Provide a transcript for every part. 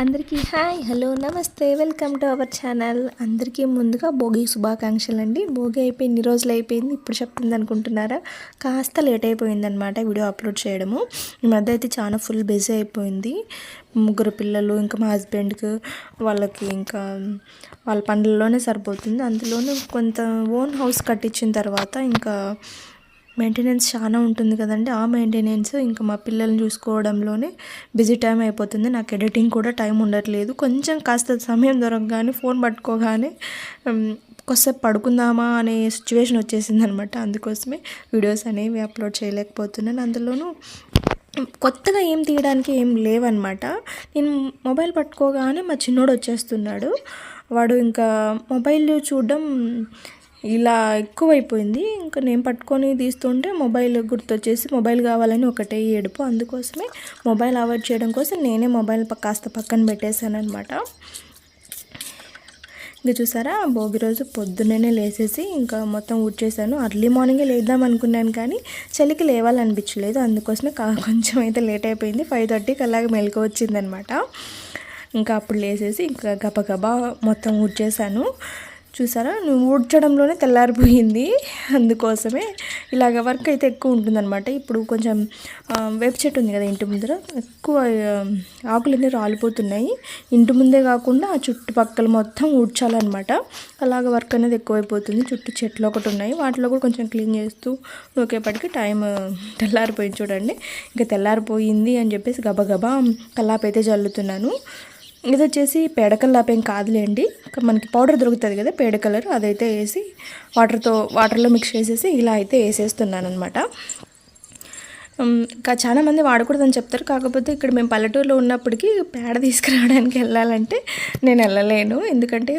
అందరికీ hi hello నమస్తే welcome to our channel. అందరికీ ముందుగా భోగి శుభాకాంక్షలు అండి భోగి అయిపోయి ఇన్ని రోజులు అయిపోయింది ఇప్పుడు చెప్తుంది అనుకుంటున్నారా? కాస్త లేట్ అయిపోయిందనమాట వీడియో అప్లోడ్ చేయడము. ఈ మధ్య అయితే చాలా ఫుల్ బిజీ అయిపోయింది. ముగ్గురు పిల్లలు ఇంకా మా హస్బెండ్కి వాళ్ళకి ఇంకా వాళ్ళ పనులలోనే సరిపోతుంది. అందులోనూ కొంత ఓన్ హౌస్ కట్టించిన తర్వాత ఇంకా మెయింటెనెన్స్ చాలా ఉంటుంది కదండి. ఆ మెయింటెనెన్స్ ఇంకా మా పిల్లల్ని చూసుకోవడంలోనే బిజీ టైం అయిపోతుంది. నాకు ఎడిటింగ్ కూడా టైం ఉండట్లేదు. కొంచెం కాస్త సమయం దొరకగానే ఫోన్ పట్టుకోగానే ఉమ్, కొద్దిసేపు పడుకుందామా అనే సిచ్యువేషన్ వచ్చేసింది అనమాట అందుకోసమే వీడియోస్ అనేవి అప్లోడ్ చేయలేకపోతున్నాను. అందులోనూ కొత్తగా ఏం తీయడానికి ఏం లేవన్నమాట నేను మొబైల్ పట్టుకోగానే మా చిన్నోడు వచ్చేస్తున్నాడు. వాడు ఇంకా మొబైల్ చూడడం ఇలా ఎక్కువైపోయింది. ఇంకా నేను పట్టుకొని తీస్తుంటే మొబైల్ గుర్తొచ్చేసి మొబైల్ కావాలని ఒకటే ఏడుపు. అందుకోసమే మొబైల్ అవాయిడ్ చేయడం కోసం నేనే మొబైల్ కాస్త పక్కన పెట్టేశాను అనమాట ఇంకా చూసారా? భోగి రోజు పొద్దున్నే లేసేసి ఇంకా మొత్తం ఊడ్చేసాను అర్లీ మార్నింగే లేద్దాం అనుకున్నాను కానీ చలికి లేవాలనిపించలేదు. అందుకోసమే కా కొంచెం అయితే లేట్ అయిపోయింది. ఫైవ్ థర్టీకి అలాగే మెలకు వచ్చిందనమాట ఇంకా అప్పుడు లేసేసి ఇంకా గబగబా మొత్తం ఊడ్చేసాను చూసారా? నువ్వు ఊడ్చడంలోనే తెల్లారిపోయింది. అందుకోసమే ఇలాగ వర్క్ అయితే ఎక్కువ ఉంటుందన్నమాట. ఇప్పుడు కొంచెం వేప చెట్టు ఉంది కదా ఇంటి ముందర. ఎక్కువ ఆకులు ఆకులన్నీ రాలిపోతున్నాయి. ఇంటి ముందే కాకుండా ఆ చుట్టుపక్కల మొత్తం ఊడ్చాలన్నమాట. అలాగ వర్క్ అనేది ఎక్కువైపోతుంది. చుట్టూ చెట్లు ఒకటి ఉన్నాయి. వాటిలో కూడా కొంచెం క్లీన్ చేస్తూ నూకేపటికి టైం తెల్లారిపోయింది చూడండి. ఇంకా తెల్లారిపోయింది అని చెప్పేసి గబగబా కలాపైతే జల్లుతున్నాను. చల్లుతున్నాను ఇది వచ్చేసి పేడ కల్లాపు ఏం కాదులేండి మనకి పౌడర్ దొరుకుతుంది కదా పేడ కలర్ అదైతే వేసి వాటర్తో వాటర్లో మిక్స్ చేసేసి ఇలా అయితే వేసేస్తున్నాను అనమాట ఇంకా చాలా మంది వాడకూడదని చెప్తారు. కాకపోతే ఇక్కడ మేము పల్లెటూరులో ఉన్నప్పటికీ పేడ తీసుకురావడానికి వెళ్ళాలంటే నేను వెళ్ళలేను. ఎందుకంటే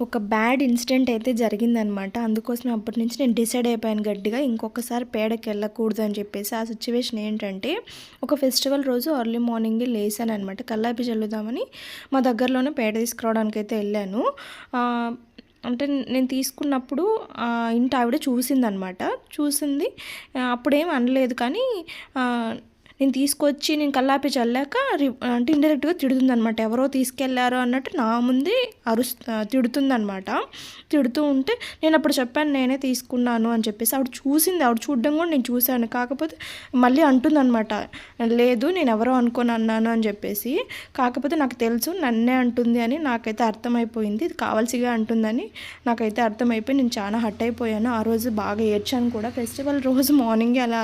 ఒక బ్యాడ్ ఇన్సిడెంట్ అయితే జరిగిందనమాట. అందుకోసం అప్పటి నుంచి నేను డిసైడ్ అయిపోయాను గట్టిగా ఇంకొకసారి పేడకి వెళ్ళకూడదు అని చెప్పేసి ఆ సిచ్యువేషన్ ఏంటంటే ఒక ఫెస్టివల్ రోజు ఎర్లీ మార్నింగే లేసాను అనమాట కల్లాపి చల్లుదామని మా దగ్గరలోనే పేడ తీసుకురావడానికి అయితే వెళ్ళాను. అంటే నేను తీసుకున్నప్పుడు ఇంటి ఆవిడ చూసిందనమాట. చూసింది అప్పుడేం అనలేదు కానీ నేను తీసుకొచ్చి నేను కల్లాపి చల్లాక రి అంటే ఇండైరెక్ట్గా తిడుతుందనమాట ఎవరో తీసుకెళ్ళారో అన్నట్టు నా ముందే అరుస్ తిడుతుందనమాట తిడుతూ ఉంటే నేను అప్పుడు చెప్పాను నేనే తీసుకున్నాను అని చెప్పేసి. ఆవిడ చూసింది ఆవిడ చూడడం కూడా నేను చూశాను. కాకపోతే మళ్ళీ అంటుందన్నమాట లేదు నేను ఎవరో అనుకొని అన్నాను అని చెప్పేసి. కాకపోతే నాకు తెలుసు నన్నే అంటుంది అని నాకైతే అర్థమైపోయింది. ఇది కావాల్సిగా అంటుందని నాకైతే అర్థమైపోయి నేను చాలా హట్ అయిపోయాను. ఆ రోజు బాగా ఏడ్చాను కూడా. ఫెస్టివల్ రోజు మార్నింగే అలా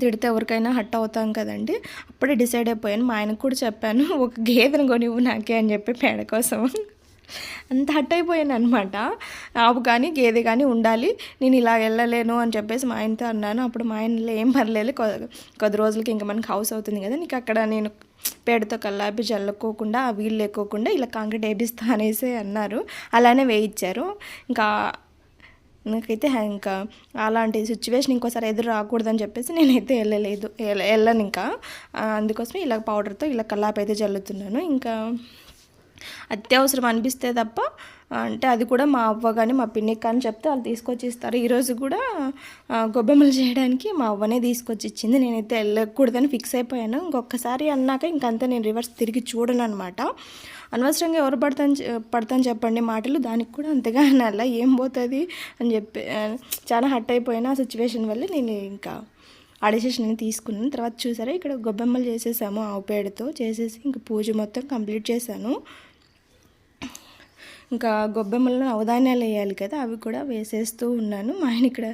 తిడితే ఎవరికైనా హట్ అవుతాం కదండి. అప్పుడే డిసైడ్ అయిపోయాను. మా ఆయనకు కూడా చెప్పాను ఒక గేదెను కొనివ్వు నాకే అని చెప్పి పేడ కోసం. అంత హట్ అయిపోయాను అనమాట ఆవు కానీ గేదె కానీ ఉండాలి. నేను ఇలా వెళ్ళలేను అని చెప్పేసి మా ఆయనతో అన్నాను. అప్పుడు మా ఆయనలో ఏం పర్లేదు. కొద్ది రోజులకి ఇంకా మనకి హౌస్ అవుతుంది కదా. నీకు అక్కడ నేను పేడతో కల్లాపి జల్లుకోకుండా ఆ వీళ్ళు లేకోకుండా ఇలా కాంక్రీట్ వేపిస్తా అనేసి అన్నారు. అలానే వేయించారు. ఇంకా నాకైతే ఇంకా అలాంటి సిచ్యువేషన్ ఇంకోసారి ఎదురు రాకూడదని చెప్పేసి నేనైతే వెళ్ళలేదు. వెళ్ళను ఇంకా. అందుకోసమే ఇలా పౌడర్తో ఇలా కల్లాపైతే అయితే చల్లుతున్నాను ఇంకా అత్యవసరం అనిపిస్తే తప్ప అంటే అది కూడా మా అవ్వ కానీ మా పిన్నికి కానీ చెప్తే వాళ్ళు తీసుకొచ్చి ఇస్తారు ఈరోజు కూడా గొబ్బెమ్మలు చేయడానికి మా అవ్వనే తీసుకొచ్చి ఇచ్చింది నేనైతే వెళ్ళకూడదని ఫిక్స్ అయిపోయాను. ఇంకొకసారి అన్నాక ఇంకంతా నేను రివర్స్ తిరిగి చూడను అనమాట అనవసరంగా ఎవరు పడతాను పడతాను చెప్పండి మాటలు. దానికి కూడా అంతగా అనాల ఏం పోతుంది అని చెప్పి చాలా హట్ అయిపోయిన ఆ సిచ్యువేషన్ వల్ల నేను ఇంకా ఆ డెసిషన్ నేను తీసుకున్నాను. తర్వాత చూసారా ఇక్కడ గొబ్బెమ్మలు చేసేసాము ఆవు పేడతో. చేసేసి ఇంకా పూజ మొత్తం కంప్లీట్ చేశాను. ఇంకా గొబ్బెమ్మలను నవధాన్యాలు వేయాలి కదా అవి కూడా వేసేస్తూ ఉన్నాను. మా ఆయన ఇక్కడ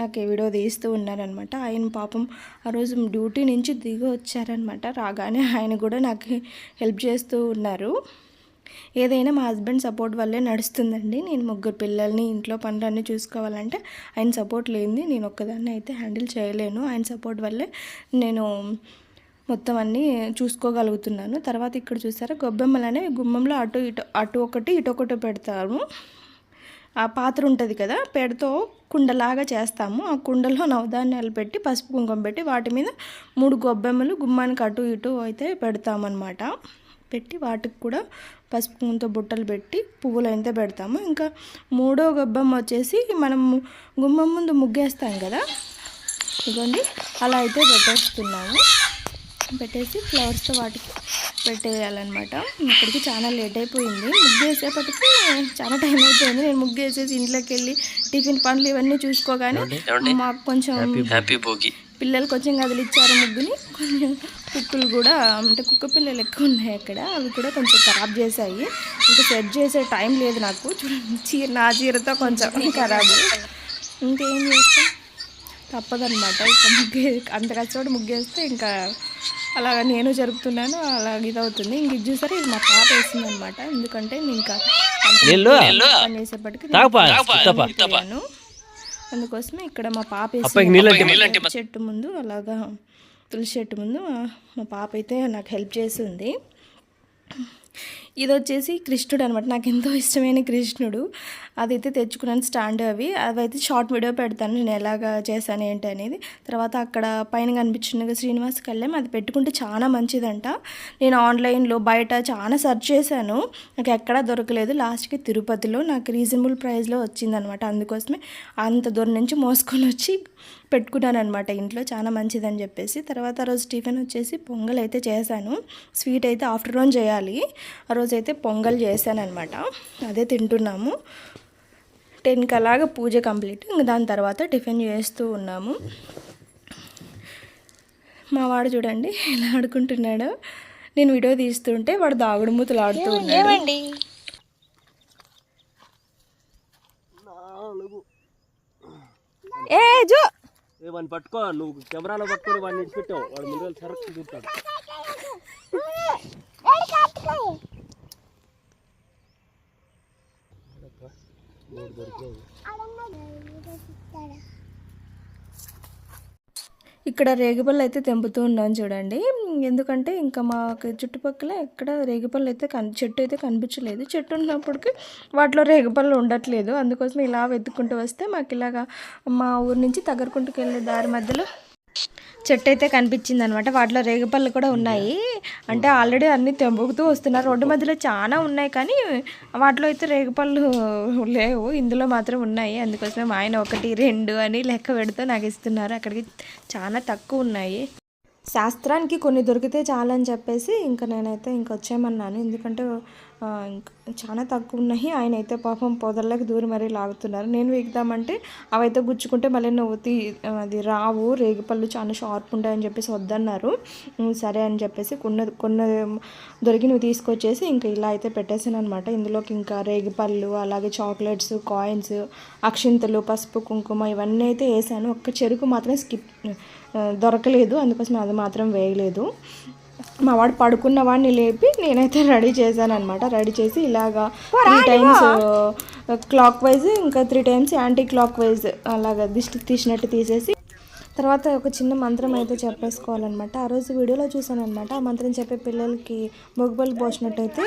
నాకు ఈ వీడియో తీస్తూ ఉన్నారనమాట ఆయన పాపం ఆ రోజు డ్యూటీ నుంచి దిగి వచ్చారనమాట రాగానే ఆయన కూడా నాకు హెల్ప్ చేస్తూ ఉన్నారు. ఏదైనా మా హస్బెండ్ సపోర్ట్ వల్లే నడుస్తుందండి. నేను ముగ్గురు పిల్లల్ని ఇంట్లో పనులన్నీ చూసుకోవాలంటే ఆయన సపోర్ట్ లేనిది నేను ఒక్కదాన్ని అయితే హ్యాండిల్ చేయలేను. ఆయన సపోర్ట్ వల్లే నేను మొత్తం అన్నీ చూసుకోగలుగుతున్నాను. తర్వాత ఇక్కడ చూసారా గొబ్బెమ్మలు అనేవి గుమ్మంలో అటు ఇటు అటు ఒకటి ఇటు ఒకటి పెడతాము. ఆ పాత్ర ఉంటుంది కదా పేడతో కుండలాగా చేస్తాము. ఆ కుండలో నవధాన్యాలు పెట్టి పసుపు కుంకుమ పెట్టి వాటి మీద మూడు గొబ్బెమ్మలు గుమ్మానికి అటు ఇటు అయితే పెడతామన్నమాట. పెట్టి వాటికి కూడా పసుపు కుంకుమతో బుట్టలు పెట్టి పువ్వులు అయితే పెడతాము. ఇంకా మూడో గొబ్బెమ్మ వచ్చేసి మనం గుమ్మం ముందు ముగ్గేస్తాం కదా ఇదిగోండి అలా అయితే పెట్టేస్తున్నాము. పెట్టేసి ఫ్లవర్స్తో వాటికి పెట్టేయాలన్నమాట. ఇప్పటికి చాలా లేట్ అయిపోయింది. ముగ్గు వేసేపటికి చాలా టైం అయిపోయింది. నేను ముగ్గు వేసేసి ఇంట్లోకి వెళ్ళి టిఫిన్ పనులు ఇవన్నీ చూసుకోగానే మాకు కొంచెం పిల్లలు కొంచెం కదిలిచ్చారు ముగ్గుని. కొంచెం కుక్కలు కూడా అంటే కుక్క పిల్లలు ఎక్కువ ఉన్నాయి అక్కడ. అవి కూడా కొంచెం ఖరాబ్ చేశాయి. ఇంకా సెట్ చేసే టైం లేదు నాకు. చూడండి చీర నా చీరతో కొంచెం ఖరాబ్. ఇంకేం చేస్తాం? తప్పదనమాట ఇంకా ముగ్గు అంత కష్టపడి ముగ్గేస్తే ఇంకా అలా నేను జరుపుతున్నాను అలా ఇదవుతుంది. ఇంక ఇది చూసారా ఇది మా పాప వేసింది అనమాట ఎందుకంటే నేను ఇంకా. అందుకోసమే ఇక్కడ మా పాప చెట్టు ముందు అలాగా తులసి చెట్టు ముందు మా- మా పాప అయితే నాకు హెల్ప్ చేసింది. ఇది వచ్చేసి కృష్ణుడు అనమాట నాకు ఎంతో ఇష్టమైన కృష్ణుడు. అదైతే తెచ్చుకున్నాను స్టాండ్ అవి. అవైతే షార్ట్ వీడియో పెడతాను. నేను ఎలాగా చేశాను ఏంటి అనేది. తర్వాత అక్కడ పైన కనిపించిన శ్రీనివాస్ కళ్యాణ్ అది పెట్టుకుంటే చాలా మంచిదంట. నేను ఆన్లైన్లో బయట చాలా సెర్చ్ చేశాను. నాకు ఎక్కడా దొరకలేదు. లాస్ట్కి తిరుపతిలో నాకు రీజనబుల్ ప్రైస్లో వచ్చిందనమాట. అందుకోసమే అంత దూరం నుంచి మోసుకొని వచ్చి పెట్టుకున్నాను అనమాట ఇంట్లో. చాలా మంచిదని చెప్పేసి. తర్వాత ఆ రోజు టిఫిన్ వచ్చేసి పొంగల్ అయితే చేశాను. స్వీట్ అయితే ఆఫ్టర్నూన్ చేయాలి. ఆ రోజు అయితే పొంగల్ చేశాను అనమాట అదే తింటున్నాము. టెన్కి అలాగా పూజ కంప్లీట్ ఇంక దాని తర్వాత టిఫిన్ చేస్తూ ఉన్నాము. మా వాడు చూడండి ఎలా ఆడుకుంటున్నాడు. నేను వీడియో తీస్తుంటే వాడు దాగుడు మూతలు ఆడుతూ ఉన్నాడు. ఏ జో! ఏ వాడిని పట్టుకో నువ్వు కెమెరాలో పట్టుకొని వాడిని ఇడిచిపెట్టావు వాడు ముందు వెళ్ళి సరక్కు చూస్తాడు. ఇక్కడ రేగిపళ్ళు అయితే తెంపుతూ ఉన్నాను చూడండి. ఎందుకంటే ఇంకా మాకు చుట్టుపక్కల ఎక్కడ రేగిపళ్ళు అయితే కన్ చెట్టు అయితే కనిపించలేదు. చెట్టు ఉన్నప్పటికీ వాటిలో రేగిపళ్ళు ఉండట్లేదు. అందుకోసం ఇలా వెతుక్కుంటూ వస్తే మాకు ఇలాగా మా ఊరు నుంచి తగరకుంటకి వెళ్ళే దారి మధ్యలో చెట్టు అయితే కనిపించింది అనమాట వాటిలో రేగపళ్ళు కూడా ఉన్నాయి. అంటే ఆల్రెడీ అన్నీ తెంపుకుతూ వస్తున్నారు. రోడ్డు మధ్యలో చాలా ఉన్నాయి కానీ వాటిలో అయితే రేగపళ్ళు లేవు. ఇందులో మాత్రం ఉన్నాయి. అందుకోసమే మా ఆయన ఒకటి రెండు అని లెక్క పెడుతూ నాకు ఇస్తున్నారు. అక్కడికి చాలా తక్కువ ఉన్నాయి. శాస్త్రానికి కొన్ని దొరికితే చాలని చెప్పేసి ఇంకా నేనైతే ఇంక వచ్చేయమన్నాను. ఎందుకంటే చాలా తక్కువ ఉన్నాయి ఆయన అయితే పాపం పొదల్లోకి దూరం మరీ లాగుతున్నారు. నేను వీకుదామంటే అవైతే గుచ్చుకుంటే మళ్ళీ నువ్వు తీ అది రావు రేగిపళ్ళు చాలా షార్ప్ ఉంటాయని చెప్పేసి వద్దన్నారు. సరే అని చెప్పేసి కొన్ని కొన్ని దొరికి నువ్వు తీసుకొచ్చేసి ఇంకా ఇలా అయితే పెట్టేసాను అనమాట ఇందులోకి ఇంకా రేగిపళ్ళు అలాగే చాక్లెట్స్ కాయిన్స్ అక్షింతలు పసుపు కుంకుమ ఇవన్నీ అయితే వేసాను. ఒక్క చెరుకు మాత్రం స్కిప్ దొరకలేదు. అందుకోసం అది మాత్రం వేయలేదు. మా వాడు పడుకున్న వాడిని లేపి నేనైతే రెడీ చేశాను అనమాట రెడీ చేసి ఇలాగా త్రీ టైమ్స్ క్లాక్ వైజ్ ఇంకా three times anti clock wise అలాగా దిష్టి తీసినట్టు తీసేసి తర్వాత ఒక చిన్న మంత్రం అయితే చెప్పేసుకోవాలన్నమాట. ఆ రోజు వీడియోలో చూసాను అనమాట ఆ మంత్రం చెప్పే పిల్లలకి మొగ్గుపల్లి పోసినట్టయితే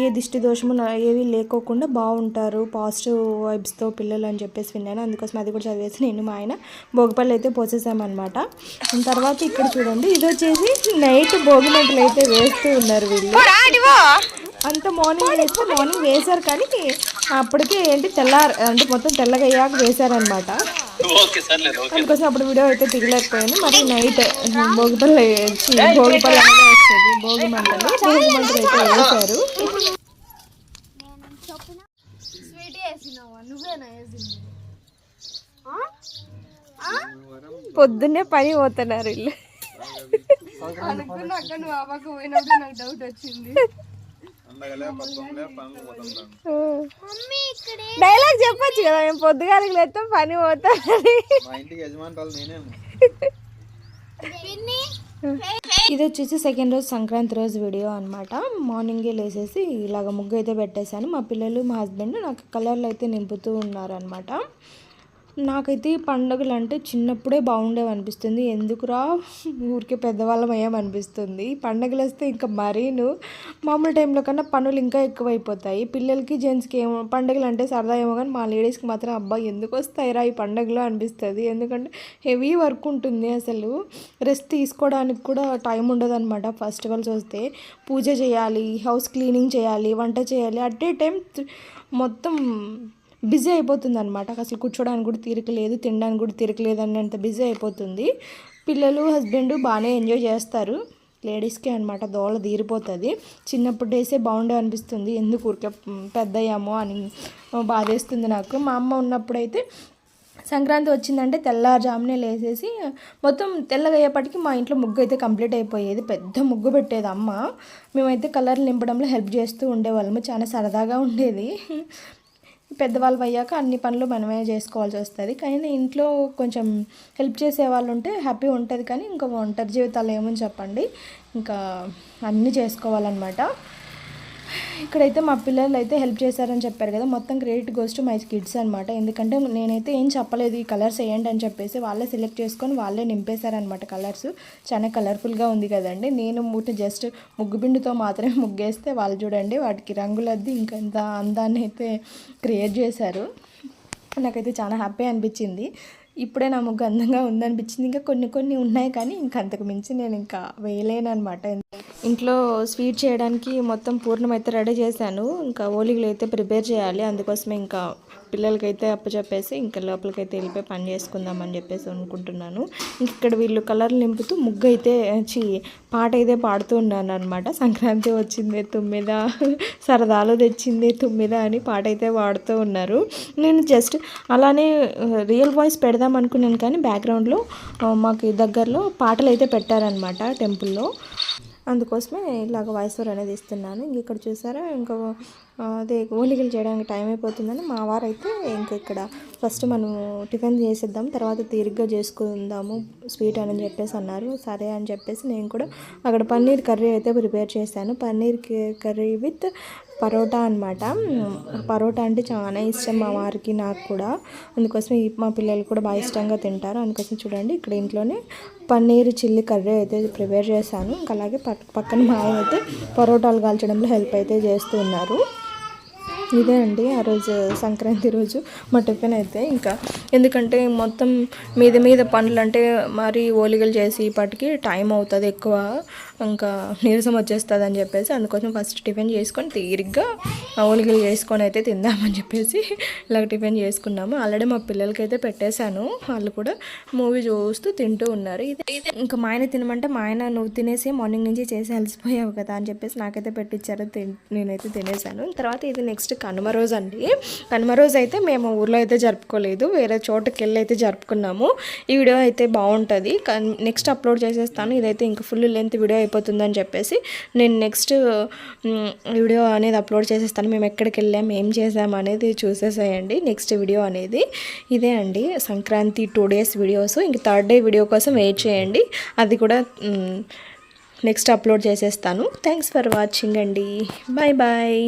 ఏ దిష్టి దోషము ఏవి లేకోకుండా బాగుంటారు పాజిటివ్ వైబ్స్తో పిల్లలు అని చెప్పేసి విన్నాను. అందుకోసం అది కూడా చదివేసి నేను మా ఆయన భోగిపల్లి అయితే పోసేసామన్నమాట. తర్వాత ఇక్కడ చూడండి ఇది వచ్చేసి నైట్ భోగి మంటలు అయితే వేస్తూ ఉన్నారు వీళ్ళు. అంత మార్నింగ్ వేస్తే మార్నింగ్ వేశారు కానీ అప్పటికే ఏంటి తెల్లారు అంటే మొత్తం తెల్లగా అయ్యాక వేశారనమాట అందుకోసం అప్పుడు వీడియో అయితే దిగలేకపోయాను మరి నైట్ భోగిపల్లి భోగిపల్లి అనేది వస్తుంది. భోగి మంటలు. భోగి మంటలు అయితే వేశారు. పొద్దున్నే పని పోతున్నారు వీళ్ళు. డైలాగ్ చెప్పొచ్చు కదా మేము పొద్దుగాలకి లేస్తాం పని పోతామని. ఇది వచ్చేసి సెకండ్ రోజు సంక్రాంతి రోజు వీడియో అనమాట మార్నింగే లేసేసి ఇలాగ ముగ్గు అయితే పెట్టేశాను. మా పిల్లలు మా హస్బెండ్ నాకు కలర్లు అయితే నింపుతూ ఉన్నారనమాట నాకైతే ఈ పండుగలు అంటే చిన్నప్పుడే బాగుండేవి అనిపిస్తుంది ఎందుకురా? ఊరికే పెద్దవాళ్ళం అయ్యామనిపిస్తుంది ఈ పండుగలు వస్తే ఇంకా మరీను. మామూలు టైంలో కన్నా పనులు ఇంకా ఎక్కువైపోతాయి. పిల్లలకి జెంట్స్కి ఏమో పండుగలు అంటే సరదా ఏమో కానీ మా లేడీస్కి మాత్రం అబ్బా ఎందుకు వస్తాయిరా ఈ పండుగలో అనిపిస్తుంది. ఎందుకంటే హెవీ వర్క్ ఉంటుంది అసలు. రెస్ట్ తీసుకోవడానికి కూడా టైం ఉండదు అనమాట ఫెస్టివల్స్ వస్తే. పూజ చేయాలి హౌస్ క్లీనింగ్ చేయాలి వంట చేయాలి. అట్ ఏ టైం మొత్తం బిజీ అయిపోతుంది అనమాట అసలు కూర్చోడానికి కూడా తీరిక లేదు తినడానికి కూడా తీరిక లేదు అన్నంత బిజీ అయిపోతుంది. పిల్లలు హస్బెండ్ బాగానే ఎంజాయ్ చేస్తారు. లేడీస్కే అనమాట దోల తీరిపోతుంది. చిన్నప్పుడు డేసే బాగుండే అనిపిస్తుంది. ఎందుకు ఊరికే పెద్దయ్యామో అని బాధేస్తుంది నాకు. మా అమ్మ ఉన్నప్పుడైతే సంక్రాంతి వచ్చిందంటే తెల్లారుజామునే లేసేసి మొత్తం తెల్లగయ్యేపటికి మా ఇంట్లో ముగ్గు అయితే కంప్లీట్ అయిపోయేది. పెద్ద ముగ్గు పెట్టేది అమ్మ. మేమైతే కలర్ నింపడంలో హెల్ప్ చేస్తూ ఉండేవాళ్ళము. చాలా సరదాగా ఉండేది. పెద్దవాళ్ళు అయ్యాక అన్ని పనులు మనమే చేసుకోవాల్సి వస్తుంది. కానీ ఇంట్లో కొంచెం హెల్ప్ చేసే వాళ్ళు ఉంటే హ్యాపీ ఉంటుంది. కానీ ఇంకా ఒంటరి జీవితాలు ఏమని చెప్పండి? ఇంకా అన్నీ చేసుకోవాలన్నమాట. ఇక్కడైతే మా పిల్లలు అయితే హెల్ప్ చేశారని చెప్పారు కదా. మొత్తం credit goes to my kids అనమాట ఎందుకంటే నేనైతే ఏం చెప్పలేదు ఈ కలర్స్ వేయండి అని చెప్పేసి వాళ్ళే సెలెక్ట్ చేసుకొని వాళ్ళే నింపేశారనమాట కలర్స్. చాలా కలర్ఫుల్గా ఉంది కదండి. నేను మూట జస్ట్ ముగ్గుబిండితో మాత్రమే ముగ్గేస్తే వాళ్ళు చూడండి వాటికి రంగులద్ది ఇంకా ఎంత అందాన్ని అయితే క్రియేట్ చేశారు. నాకైతే చాలా హ్యాపీ అనిపించింది. ఇప్పుడే నా ముగ్గు అందంగా ఉందనిపించింది. ఇంకా కొన్ని కొన్ని ఉన్నాయి కానీ ఇంకంతకు మించి నేను ఇంకా వేయలేనమాట ఇంట్లో స్వీట్ చేయడానికి మొత్తం పూర్ణం అయితే రెడీ చేశాను. ఇంకా ఓలిగలు అయితే ప్రిపేర్ చేయాలి. అందుకోసమే ఇంకా పిల్లలకైతే అప్పచెప్పేసి ఇంకా లోపలికైతే వెళ్ళిపోయి పని చేసుకుందామని చెప్పేసి అనుకుంటున్నాను. ఇక్కడ వీళ్ళు కలర్లు నింపుతూ ముగ్గు అయితే చి పాట అయితే పాడుతూ ఉన్నాను అనమాట సంక్రాంతి వచ్చింది తుమ్మిద సరదాలు తెచ్చింది తుమ్మిద అని పాట అయితే పాడుతూ ఉన్నారు. నేను జస్ట్ అలానే రియల్ వాయిస్ పెడదాం అనుకున్నాను కానీ బ్యాక్గ్రౌండ్లో మాకు దగ్గరలో పాటలు అయితే పెట్టారనమాట టెంపుల్లో. అందుకోసమే ఇలాగ వాయిస్ ఓవర్ అనేది ఇస్తున్నాను. ఇంక ఇక్కడ చూసారా ఇంకా అదే ఓలికలు చేయడానికి టైం అయిపోతుందని మా వారు అయితే ఇంక ఇక్కడ ఫస్ట్ మనం టిఫిన్ చేసేద్దాం తర్వాత తీరిగ్గా చేసుకుందాము స్వీట్ అని చెప్పేసి అన్నారు. సరే అని చెప్పేసి నేను కూడా అక్కడ పన్నీర్ కర్రీ అయితే ప్రిపేర్ చేశాను. పన్నీర్ కర్రీ విత్ పరోటా అనమాట పరోటా అంటే చాలా ఇష్టం మా వారికి నాకు కూడా. అందుకోసం మా పిల్లలు కూడా బాగా ఇష్టంగా తింటారు. అందుకోసం చూడండి ఇక్కడ ఇంట్లోనే పన్నీర్ చిల్లీ కర్రీ అయితే ప్రిపేర్ చేశాను. ఇంకా అలాగే పక్కన మా ఆయన అయితే పరోటాలు కాల్చడంలో హెల్ప్ అయితే చేస్తూ ఉన్నారు. ఇదే అండి ఆ రోజు సంక్రాంతి రోజు మా టిఫిన్ అయితే. ఇంకా ఎందుకంటే మొత్తం మీద మీద పనులు అంటే మరి ఓలిగలు చేసి ఇప్పటికి టైం అవుతుంది ఎక్కువ. ఇంకా నీరసం వచ్చేస్తుంది అని చెప్పేసి అందుకోసం ఫస్ట్ టిఫిన్ చేసుకొని తీరిగ్గా ఆ చేసుకొని అయితే తిందామని చెప్పేసి ఇలా టిఫిన్ చేసుకున్నాము. ఆల్రెడీ మా పిల్లలకి అయితే పెట్టేశాను. వాళ్ళు కూడా మూవీ చూస్తూ తింటూ ఉన్నారు. ఇది ఇంకా మా ఆయన తినమంటే మా ఆయన నువ్వు తినేసి మార్నింగ్ నుంచి చేసి అలసిపోయావు కదా అని చెప్పేసి నాకైతే పెట్టించారు తిన్ నేనైతే తినేసాను తర్వాత ఇది నెక్స్ట్ కనుమ రోజు అండి. కనుమ రోజు అయితే మేము ఊర్లో అయితే జరుపుకోలేదు. వేరే చోటుకి వెళ్ళి అయితే జరుపుకున్నాము. ఈ వీడియో అయితే బాగుంటుంది. నెక్స్ట్ అప్లోడ్ చేసేస్తాను. ఇదైతే ఇంకా ఫుల్ లెంత్ వీడియో అయిపోతుందని చెప్పేసి నేను నెక్స్ట్ వీడియో అనేది అప్లోడ్ చేసేస్తాను. మేము ఎక్కడికి వెళ్ళాము ఏం చేసాం అనేది చూసేసేయండి. నెక్స్ట్ వీడియో అనేది ఇదే అండి. Sankranti two days videos. ఇంక థర్డ్ డే వీడియో కోసం వెయిట్ చేయండి. అది కూడా నెక్స్ట్ అప్లోడ్ చేసేస్తాను. థ్యాంక్స్ ఫర్ వాచింగ్ అండి. Bye bye.